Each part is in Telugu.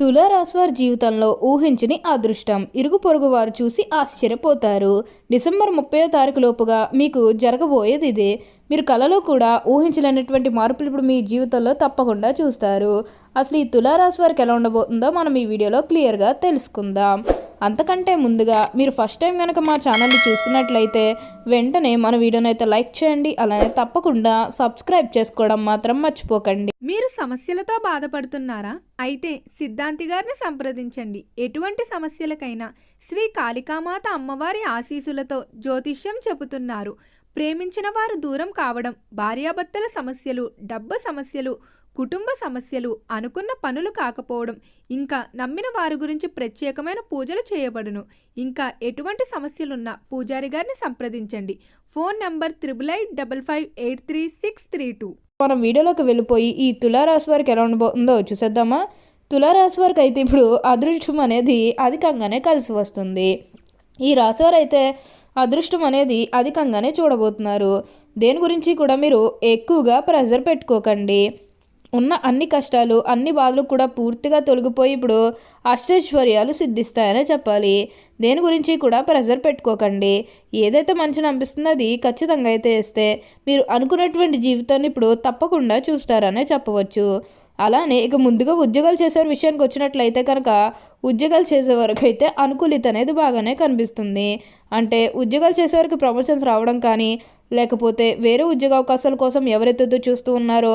తులారాశివారి జీవితంలో ఊహించని అదృష్టం. ఇరుగు పొరుగు వారు చూసి ఆశ్చర్యపోతారు. డిసెంబర్ ముప్పై తారీఖు లోపుగా మీకు జరగబోయేది ఇదే. మీరు కలలో కూడా ఊహించలేనటువంటి మార్పులు ఇప్పుడు మీ జీవితంలో తప్పకుండా చూస్తారు. అసలు ఈ తులారాశి వారికి ఎలా ఉండబోతుందో మనం ఈ వీడియోలో క్లియర్గా తెలుసుకుందాం. అంతకంటే ముందుగా మీరు ఫస్ట్ టైం కనుక మా ఛానల్ని చూస్తున్నట్లయితే వెంటనే మన వీడియోని అయితే లైక్ చేయండి అలానే తప్పకుండా సబ్స్క్రైబ్ చేసుకోవడం మాత్రం మర్చిపోకండి. మీరు సమస్యలతో బాధపడుతున్నారా? అయితే సిద్ధాంతి గారిని సంప్రదించండి. ఎటువంటి సమస్యలకైనా శ్రీ కాళికామాత అమ్మవారి ఆశీసులతో జ్యోతిష్యం చెబుతున్నారు. ప్రేమించిన వారు దూరం కావడం భార్యాభర్తల సమస్యలు డబ్బు సమస్యలు కుటుంబ సమస్యలు అనుకున్న పనులు కాకపోవడం ఇంకా నమ్మిన వారి గురించి ప్రత్యేకమైన పూజలు చేయబడును. ఇంకా ఎటువంటి సమస్యలున్నా పూజారి గారిని సంప్రదించండి. Phone number triple eight double five eight three six three two. మనం వీడియోలోకి వెళ్ళిపోయి ఈ తులారాశి వారికి ఎలా ఉండబోతుందో చూసేద్దామా? తులారాశి వారికి అయితే ఇప్పుడు అదృష్టం అనేది అధికంగానే కలిసి వస్తుంది. ఈ రాశివారు అయితే అదృష్టం అనేది అధికంగానే చూడబోతున్నారు. దేని గురించి కూడా మీరు ఎక్కువగా ప్రెజర్ పెట్టుకోకండి. ఉన్న అన్ని కష్టాలు అన్ని బాధలు కూడా పూర్తిగా తొలగిపోయి ఇప్పుడు అష్టైశ్వర్యాలు సిద్ధిస్తాయనే చెప్పాలి. దేని గురించి కూడా ప్రెజర్ పెట్టుకోకండి. ఏదైతే మంచిని అనిపిస్తుందో అది ఖచ్చితంగా అయితే వేస్తే మీరు అనుకున్నటువంటి జీవితాన్ని ఇప్పుడు తప్పకుండా చూస్తారనే చెప్పవచ్చు. అలానే ఇక ముందుగా ఉద్యోగాలు చేసే విషయానికి వచ్చినట్లయితే కనుక ఉద్యోగాలు చేసే వరకు అయితే అనుకూలిత అనేది బాగానే కనిపిస్తుంది. అంటే ఉద్యోగాలు చేసే వరకు ప్రమోషన్స్ రావడం కానీ లేకపోతే వేరే ఉద్యోగ అవకాశాల కోసం ఎవరెత్తుతో చూస్తూ ఉన్నారో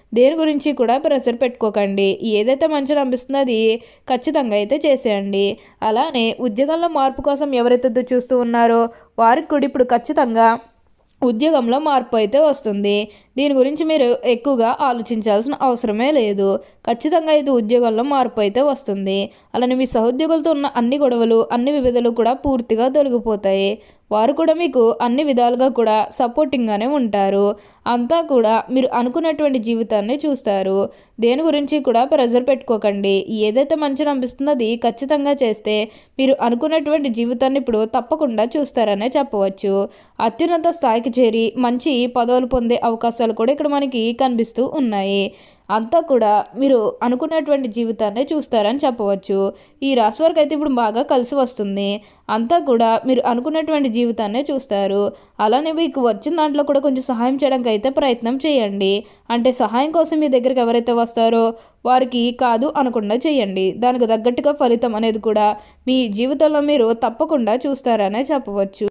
దేని గురించి కూడా ప్రెషర్ పెట్టుకోకండి. ఏదైతే మంచిగా అనిపిస్తుందో అది ఖచ్చితంగా అయితే చేసేయండి. అలానే ఉద్యోగంలో మార్పు కోసం ఎవరైతే చూస్తూ ఉన్నారో వారికి కూడా ఇప్పుడు ఖచ్చితంగా ఉద్యోగంలో మార్పు అయితే వస్తుంది. దీని గురించి మీరు ఎక్కువగా ఆలోచించాల్సిన అవసరమే లేదు. ఖచ్చితంగా ఇది ఉద్యోగంలో మార్పు అయితే వస్తుంది. అలానే మీ సహోద్యోగులతో ఉన్న అన్ని గొడవలు అన్ని వివిధలు కూడా పూర్తిగా తొలగిపోతాయి. వారు కూడా మీకు అన్ని విధాలుగా కూడా సపోర్టింగ్గానే ఉంటారు. అంతా కూడా మీరు అనుకున్నటువంటి జీవితాన్ని చూస్తారు. దేని గురించి కూడా ప్రెజర్ పెట్టుకోకండి. ఏదైతే మంచిని అనిపిస్తుందో అది ఖచ్చితంగా చేస్తే మీరు అనుకున్నటువంటి జీవితాన్ని ఇప్పుడు తప్పకుండా చూస్తారనే చెప్పవచ్చు. అత్యున్నత స్థాయికి చేరి మంచి పదవులు పొందే అవకాశాలు కూడా ఇక్కడ మనకి కనిపిస్తూ ఉన్నాయి. అంతా కూడా మీరు అనుకున్నటువంటి జీవితాన్ని చూస్తారని చెప్పవచ్చు. ఈ రాశి వారికి అయితే ఇప్పుడు బాగా కలిసి వస్తుంది. అంతా కూడా మీరు అనుకున్నటువంటి జీవితాన్నే చూస్తారు. అలానే మీకు వచ్చిన దాంట్లో కూడా కొంచెం సహాయం చేయడానికి అయితే ప్రయత్నం చేయండి. అంటే సహాయం కోసం మీ దగ్గరికి ఎవరైతే వస్తారో వారికి కాదు అనకుండా చేయండి. దానికి తగ్గట్టుగా ఫలితం అనేది కూడా మీ జీవితంలో మీరు తప్పకుండా చూస్తారనే చెప్పవచ్చు.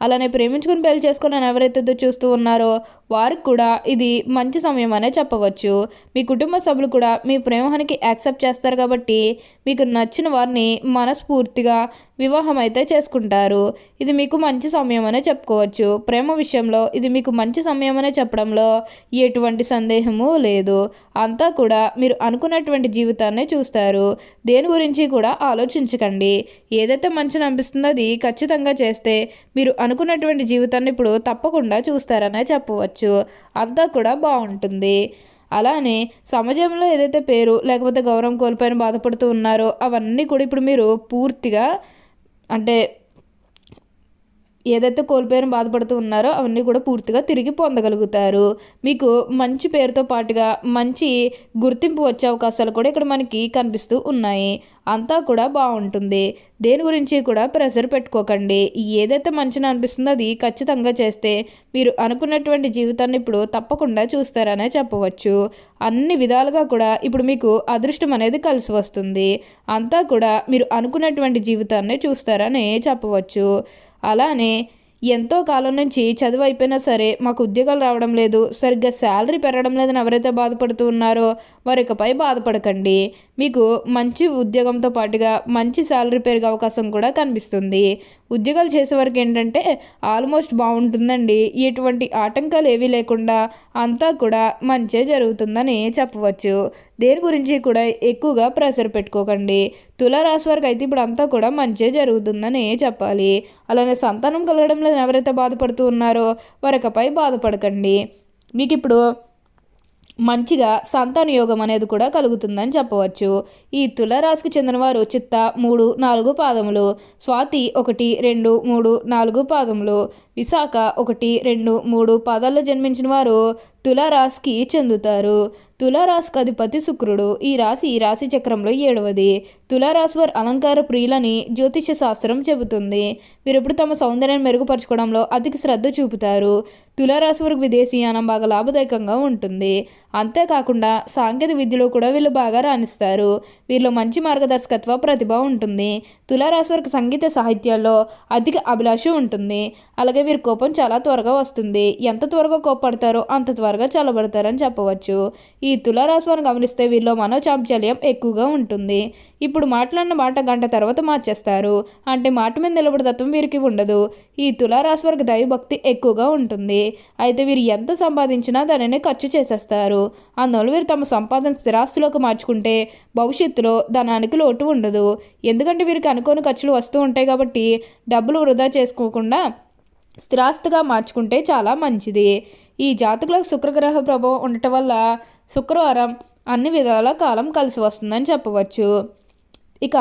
అలానే ప్రేమించుకుని పెళ్ళి చేసుకుని ఎవరైతే చూస్తూ ఉన్నారో వారికి కూడా ఇది మంచి సమయం అనే చెప్పవచ్చు. మీ కుటుంబ సభ్యులు కూడా మీ ప్రేమానికి యాక్సెప్ట్ చేస్తారు కాబట్టి మీకు నచ్చిన వారిని మనస్ఫూర్తిగా వివాహం అయితే చేసుకుంటారు. ఇది మీకు మంచి సమయం అనే చెప్పుకోవచ్చు. ప్రేమ విషయంలో ఇది మీకు మంచి సమయం అనే చెప్పడంలో ఎటువంటి సందేహము లేదు. అంతా కూడా మీరు అనుకున్నటువంటి జీవితాన్ని చూస్తారు. దేని గురించి కూడా ఆలోచించకండి. ఏదైతే మంచిని అనిపిస్తుందో అది ఖచ్చితంగా చేస్తే మీరు అనుకున్నటువంటి జీవితాన్ని ఇప్పుడు తప్పకుండా చూస్తారనే చెప్పవచ్చు. అంతా కూడా బాగుంటుంది. అలానే సమాజంలో ఏదైతే పేరు లేకపోతే గౌరవం కోల్పోయిన బాధపడుతూ ఉన్నారో అవన్నీ కూడా ఇప్పుడు మీరు పూర్తిగా అంటే ఏదైతే కోల్పోయిన బాధపడుతూ ఉన్నారో అవన్నీ కూడా పూర్తిగా తిరిగి పొందగలుగుతారు. మీకు మంచి పేరుతో పాటుగా మంచి గుర్తింపు వచ్చే అవకాశాలు కూడా ఇక్కడ మనకి కనిపిస్తూ ఉన్నాయి. అంతా కూడా బాగుంటుంది. దేని గురించి కూడా ప్రెషర్ పెట్టుకోకండి. ఏదైతే మంచిని అనిపిస్తుందో అది ఖచ్చితంగా చేస్తే మీరు అనుకున్నటువంటి జీవితాన్ని ఇప్పుడు తప్పకుండా చూస్తారనే చెప్పవచ్చు. అన్ని విధాలుగా కూడా ఇప్పుడు మీకు అదృష్టం అనేది కలిసి వస్తుంది. అంతా కూడా మీరు అనుకున్నటువంటి జీవితాన్ని చూస్తారని చెప్పవచ్చు. అలానే ఎంతో కాలం నుంచి చదువు అయిపోయినా సరే మాకు ఉద్యోగాలు రావడం లేదు సరిగ్గా శాలరీ పెరగడం లేదని ఎవరైతే బాధపడుతూ ఉన్నారో వారికపై బాధపడకండి. మీకు మంచి ఉద్యోగంతో పాటుగా మంచి శాలరీ పెరిగే అవకాశం కూడా కనిపిస్తుంది. ఉద్యోగాలు చేసేవారికి ఏంటంటే ఆల్మోస్ట్ బాగుంటుందండి. ఎటువంటి ఆటంకాలు ఏవీ లేకుండా అంతా కూడా మంచే జరుగుతుందని చెప్పవచ్చు. దేని గురించి కూడా ఎక్కువగా ప్రెషర్ పెట్టుకోకండి. తులారాశి వారికి అయితే ఇప్పుడు అంతా కూడా మంచే జరుగుతుందని చెప్పాలి. అలానే సంతానం కలగడం లేదని ఎవరైతే బాధపడుతూ ఉన్నారో వరకపై బాధపడకండి. మీకు ఇప్పుడు మంచిగా సంతాన యోగం అనేది కూడా కలుగుతుందని చెప్పవచ్చు. ఈ తులరాశికి చెందినవారు చిత్త మూడు నాలుగు పాదములు స్వాతి ఒకటి రెండు మూడు నాలుగు పాదములు విశాఖ ఒకటి రెండు మూడు పాదాల్లో జన్మించిన వారు తులరాశికి చెందుతారు. తులారాశికి అధిపతి శుక్రుడు ఈ రాశి ఈ రాశి చక్రంలో ఏడవది. తులారాశి వారు అలంకార ప్రియులని జ్యోతిష శాస్త్రం చెబుతుంది. వీరెప్పుడు తమ సౌందర్యాన్ని మెరుగుపరచుకోవడంలో అధిక శ్రద్ధ చూపుతారు. తులారాశి వారికి విదేశీయానం బాగా లాభదాయకంగా ఉంటుంది. అంతేకాకుండా సాంకేతిక విద్యలో కూడా వీళ్ళు బాగా రాణిస్తారు. వీరిలో మంచి మార్గదర్శకత్వ ప్రతిభ ఉంటుంది. తులారాశి వారికి సంగీత సాహిత్యాల్లో అధిక అభిలాష ఉంటుంది. అలాగే వీరి కోపం చాలా త్వరగా వస్తుంది. ఎంత త్వరగా కోపడతారో అంత త్వరగా చల్లబడతారని చెప్పవచ్చు. ఈ ఈ వారిని గమనిస్తే వీరిలో మనోచాంచల్యం ఎక్కువగా ఉంటుంది. ఇప్పుడు మాట్లాడిన మాట గంట తర్వాత మార్చేస్తారు. అంటే మాట మీద నిలబడి తత్వం వీరికి ఉండదు. ఈ తులారాశి వారికి దైవభక్తి ఎక్కువగా ఉంటుంది. అయితే వీరు ఎంత సంపాదించినా దానిని ఖర్చు చేసేస్తారు. అందువల్ల వీరు తమ సంపాదన స్థిరాస్తులోకి మార్చుకుంటే భవిష్యత్తులో ధనానికి లోటు ఉండదు. ఎందుకంటే వీరికి అనుకోని ఖర్చులు వస్తూ ఉంటాయి కాబట్టి డబ్బులు వృధా చేసుకోకుండా స్థిరాస్తిగా మార్చుకుంటే చాలా మంచిది. ఈ జాతకులకు శుక్రగ్రహ ప్రభావం ఉండటం వల్ల శుక్రవారం అన్ని విధాల కాలం కలిసి వస్తుందని చెప్పవచ్చు. ఇక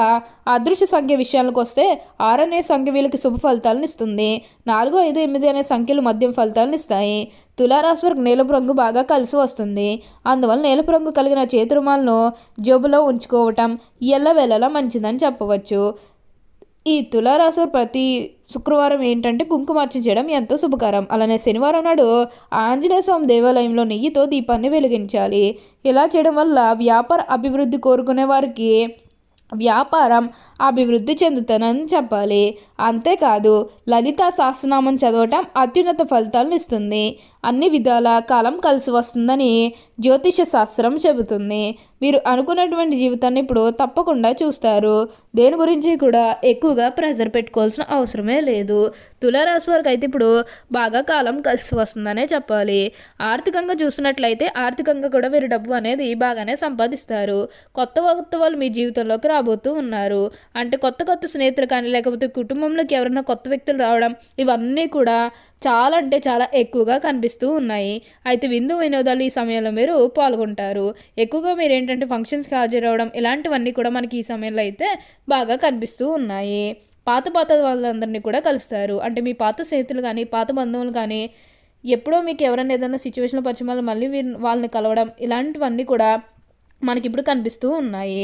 అదృశ్య సంఖ్య విషయాలకు వస్తే ఆరు అనే సంఖ్య వీళ్ళకి శుభ ఫలితాలను ఇస్తుంది. నాలుగు ఐదు ఎనిమిది అనే సంఖ్యలు మద్యం ఫలితాలను ఇస్తాయి. తులారాశి వరకు నీలపు రంగు బాగా కలిసి వస్తుంది. అందువల్ల నీలపు రంగు కలిగిన చేతి రుమాలను జేబులో ఉంచుకోవటం ఎల్లవేళలా మంచిదని చెప్పవచ్చు. ఈ తులారాశి ప్రతి శుక్రవారం ఏంటంటే కుంకుమార్చన చేయడం ఎంతో శుభకరం. అలానే శనివారం నాడు ఆంజనేయ స్వామి దేవాలయంలో నెయ్యితో దీపాన్ని వెలిగించాలి. ఇలా చేయడం వల్ల వ్యాపార అభివృద్ధి కోరుకునే వారికి వ్యాపారం అభివృద్ధి చెందుతానని చెప్పాలి. అంతేకాదు లలిత సహస్రనామం చదవటం అత్యున్నత ఫలితాలను ఇస్తుంది. అన్ని విధాల కాలం కలిసి వస్తుందని జ్యోతిష శాస్త్రం చెబుతుంది. మీరు అనుకున్నటువంటి జీవితాన్ని ఇప్పుడు తప్పకుండా చూస్తారు. దేని గురించి కూడా ఎక్కువగా ప్రెజర్ పెట్టుకోవాల్సిన అవసరమే లేదు. తులారాశి వారికి అయితే ఇప్పుడు బాగా కాలం కలిసి వస్తుందనే చెప్పాలి. ఆర్థికంగా చూసినట్లయితే ఆర్థికంగా కూడా వీరు డబ్బు అనేది బాగానే సంపాదిస్తారు. కొత్త కొత్త వాళ్ళు మీ జీవితంలోకి రాబోతూ ఉన్నారు. అంటే కొత్త కొత్త స్నేహితులు కానీ లేకపోతే కుటుంబంలోకి ఎవరైనా కొత్త వ్యక్తులు రావడం ఇవన్నీ కూడా చాలా అంటే చాలా ఎక్కువగా కనిపిస్తూ ఉన్నాయి. అయితే విందు వినోదాలు ఈ సమయంలో మీరు పాల్గొంటారు. ఎక్కువగా మీరు ఏంటంటే ఫంక్షన్స్కి హాజరవడం ఇలాంటివన్నీ కూడా మనకి ఈ సమయంలో అయితే బాగా కనిపిస్తూ ఉన్నాయి. పాత పాత వాళ్ళందరినీ కూడా కలుస్తారు. అంటే మీ పాత స్నేహితులు కానీ పాత బంధువులు కానీ ఎప్పుడో మీకు ఎవరైనా ఏదైనా సిచ్యువేషన్లో పరిచయం వల్ల మళ్ళీ వీరిని వాళ్ళని కలవడం ఇలాంటివన్నీ కూడా మనకి ఇప్పుడు కనిపిస్తూ ఉన్నాయి.